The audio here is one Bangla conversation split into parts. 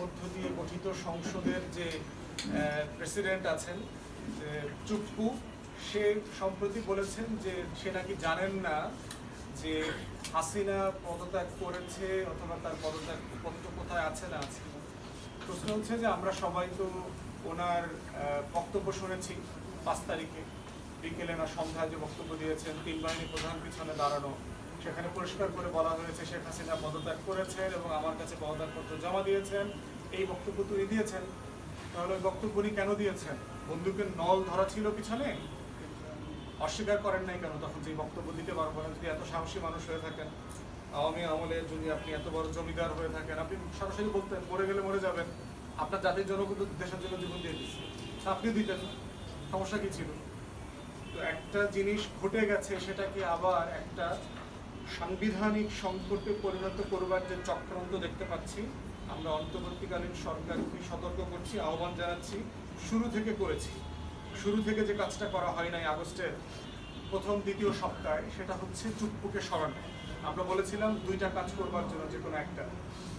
মধ্য দিয়ে গঠিত সংসদের যে প্রেসিডেন্ট আছেন চুপ্পু, সে সম্প্রতি বলেছেন যে সে নাকি জানেন না যে হাসিনা পদত্যাগ করেছে অথবা তার পদত্যাগ পত্র কোথায় আছে না আছে। প্রশ্ন হচ্ছে যে আমরা সবাই তো ওনার বক্তব্য শুনেছি পাঁচ তারিখে। বিকেলে না সন্ধ্যায় যে বক্তব্য দিয়েছেন, তিন বাহিনী প্রধান পিছনে দাঁড়ানো। সেখানে পরিষ্কার করে বলা হয়েছে শেখ হাসিনা পদত্যাগ করেছেন এবং আমার কাছে পদত্যাগপত্র জমা দিয়েছেন। এই বক্তব্য তুলে দিয়েছেন। তাহলে ওই বক্তব্য উনি কেন দিয়েছেন? বন্দুকের নল ধরা ছিল পিছনে? অস্বীকার করেন নাই কেন? তখন যে বক্তব্য দিতে পারব যদি এত সাহসী মানুষ হয়ে থাকেন, আওয়ামী আমলে যদি আপনি এত বড় জমিদার হয়ে থাকেন, আপনি সরাসরি বলতেন, মরে গেলে মরে যাবেন। আপনার জাতির জন্য কিন্তু দেশের জন্য জীবন দিয়ে দিচ্ছে। তা আপনি দিতেন সমস্যা কি ছিল? তো একটা জিনিস ঘটে গেছে সেটাকে আবার একটা সাংবিধানিক সংকটে পরিণত করবার যে চক্রান্ত দেখতে পাচ্ছি, আমরা অন্তর্বর্তীকালীন সরকারকে সতর্ক করছি, আহ্বান জানাচ্ছি, শুরু থেকে করেছি। শুরু থেকে যে কাজটা করা হয় নাই আগস্টের প্রথম, দ্বিতীয় সপ্তাহে, সেটা হচ্ছে চুপ্পুকে সরানো। আমরা বলেছিলাম দুইটা কাজ করবার জন্য যে কোনো একটা।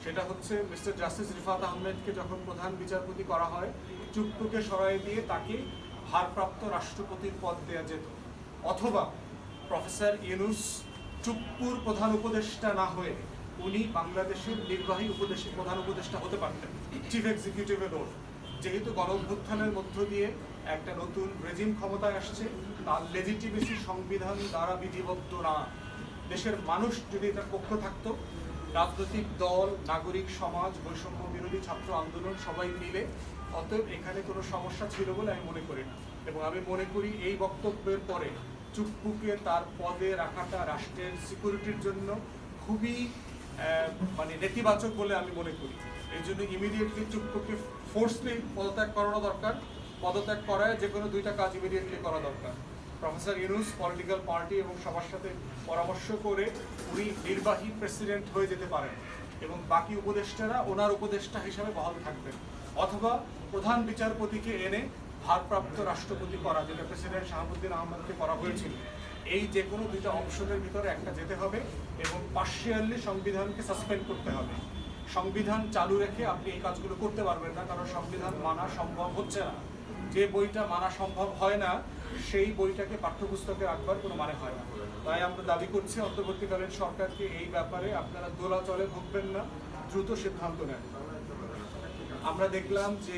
সেটা হচ্ছে মিস্টার জাস্টিস রিফাত আহমেদকে যখন প্রধান বিচারপতি করা হয়, চুপ্পুকে সরাই দিয়ে তাকে ভারপ্রাপ্ত রাষ্ট্রপতির পদ দেওয়া যেত। অথবা প্রফেসর ইউনুস চুপ্পুর প্রধান উপদেষ্টা না হয়ে উনি বাংলাদেশের নির্বাহী উপদেশ প্রধান উপদেষ্টা হতে পারতেন। চিফ এক্সিকিউটিভের রোল যেহেতু গণঅভ্যুত্থানের মধ্য দিয়ে একটা নতুন রেজিম ক্ষমতায় আসছে, তার লেজিটিমেসি সংবিধান দ্বারা বিধিবদ্ধ না। দেশের মানুষ যদি এটার পক্ষ থাকতো, রাজনৈতিক দল, নাগরিক সমাজ, বৈষম্য বিরোধী ছাত্র আন্দোলন সবাই মিলে, অতএব এখানে কোনো সমস্যা ছিল বলে আমি মনে করি না। এবং আমি মনে করি এই বক্তব্যের পরে চুপ্পুকে তার পদে রাখাটা রাষ্ট্রের সিকিউরিটির জন্য খুবই মানে নেতিবাচক বলে আমি মনে করি। এই জন্য ইমিডিয়েটলি চুপ্পুকে ফোর্সলি পদত্যাগ করানো দরকার। পদত্যাগ করায় যে কোনো দুইটা কাজ ইমিডিয়েটলি করা দরকার। প্রফেসর ইউনুস পলিটিক্যাল পার্টি এবং সবার সাথে পরামর্শ করে উনি নির্বাহী প্রেসিডেন্ট হয়ে যেতে পারেন এবং বাকি উপদেষ্টারা ওনার উপদেষ্টা হিসাবে বহাল থাকবেন। অথবা প্রধান বিচারপতিকে এনে ভারপ্রাপ্ত রাষ্ট্রপতি করা, যেটা প্রেসিডেন্ট শাহাবুদ্দিন আহমদকে করা হয়েছিল, এই যে কোনো দুইটা অপশনের ভিতরে একটা যেতে হবে এবং পার্শিয়ালি সংবিধানকে সাসপেন্ড করতে হবে। সংবিধান চালু রেখে আপনি এই কাজগুলো করতে পারবেন না, কারণ সংবিধান মানা সম্ভব হচ্ছে না। যে বইটা মানা সম্ভব হয় না, সেই বইটাকে পাঠ্যপুস্তকে রাখবার কোনো মানে হয় না। তাই আমরা দাবি করছি, অন্তর্বর্তীকালীন সরকারকে এই ব্যাপারে আপনারা দোলাচলে ভুগবেন না, দ্রুত সিদ্ধান্ত নেন। আমরা দেখলাম যে